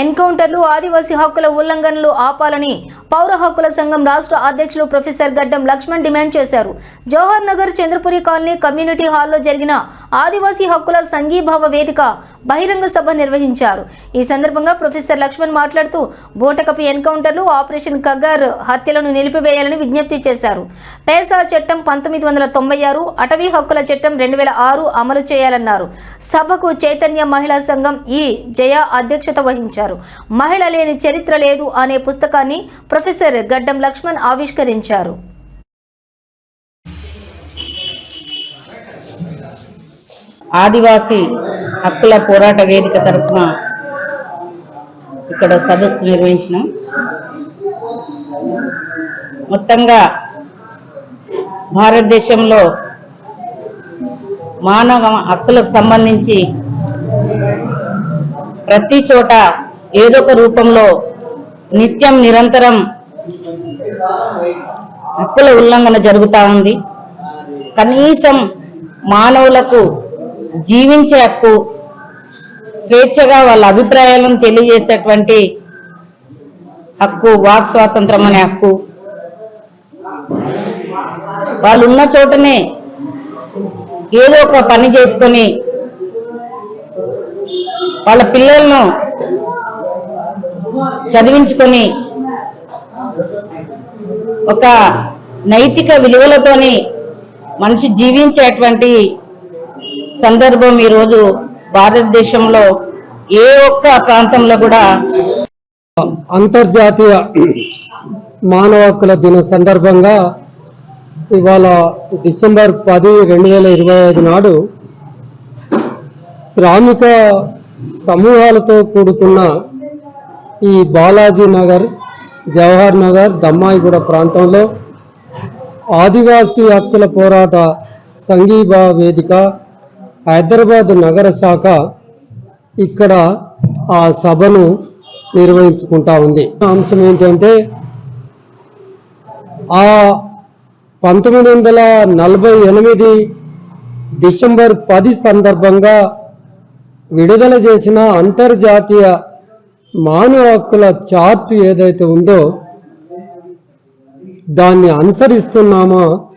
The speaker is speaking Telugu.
ఎన్కౌంటర్లు ఆదివాసీ హక్కుల ఉల్లంఘనలు ఆపాలని పౌర హక్కుల సంఘం రాష్ట్ర అధ్యక్షులు ప్రొఫెసర్ గడ్డం లక్ష్మణ్ డిమాండ్ చేశారు. జవహర్ నగర్ చంద్రపురి కాలనీ కమ్యూనిటీ హాల్లో జరిగిన ఆదివాసీ హక్కుల సంఘీభావ వేదిక బహిరంగ సభ నిర్వహించారు. ఈ సందర్భంగా ప్రొఫెసర్ లక్ష్మణ్ మాట్లాడుతూ బోటకపు ఎన్కౌంటర్లు ఆపరేషన్ కగర్ హత్యలను నిలిపివేయాలని విజ్ఞప్తి చేశారు. పేసా చట్టం పంతొమ్మిది వందల తొంభై ఆరు అటవీ హక్కుల చట్టం రెండు వేల ఆరు అమలు చేయాలన్నారు. సభకు చైతన్య మహిళా సంఘం ఈ జయ అధ్యక్షత వహించారు. మహిళ లేని చరిత్ర లేదు అనే పుస్తకాన్ని ప్రొఫెసర్ గడ్డం లక్ష్మణ్ ఆవిష్కరించారు. ఆదివాసీ హక్కుల పోరాట వేదిక తరఫున ఇక్కడ సదస్సు నిర్వహించిన మొత్తంగా భారతదేశంలో మానవ హక్కులకు సంబంధించి ప్రతి చోట ఏదో ఒక రూపంలో నిత్యం నిరంతరం హక్కుల ఉల్లంఘన జరుగుతూ ఉంది. కనీసం మానవులకు జీవించే హక్కు స్వేచ్ఛగా వాళ్ళ అభిప్రాయాలను తెలియజేసేటువంటి హక్కు వాక్ స్వాతంత్రం అనే హక్కు. వాళ్ళు ఉన్న చోటనే ఏదో ఒక పని చేసుకొని వాళ్ళ పిల్లలను చదివించుకొని ఒక నైతిక విలువలతోని మనిషి జీవించేటువంటి సందర్భం ఈరోజు భారతదేశంలో ఏ ఒక్క ప్రాంతంలో కూడా అంతర్జాతీయ మానవ హక్కుల దిన సందర్భంగా ఇవాళ డిసెంబర్ పది రెండు వేల ఇరవై ఐదు నాడు శ్రామిక సమూహాలతో కూడుకున్న ఈ బాలాజీ నగర్ జవహర్ నగర్ దమ్మాయిగూడ ప్రాంతంలో ఆదివాసీ హక్కుల పోరాట సంఘీభావ వేదిక హైదరాబాద్ నగర శాఖ ఇక్కడ ఆ సభను నిర్వహించుకుంటా ఉంది. అంశం ఏంటంటే ఆ పంతొమ్మిది వందల నలభై ఎనిమిది డిసెంబర్ పది సందర్భంగా విడుదల చేసిన అంతర్జాతీయ మానవ హక్కుల చార్ట్ ఏదైతే ఉందో దాన్ని అనుసరిస్తున్నామో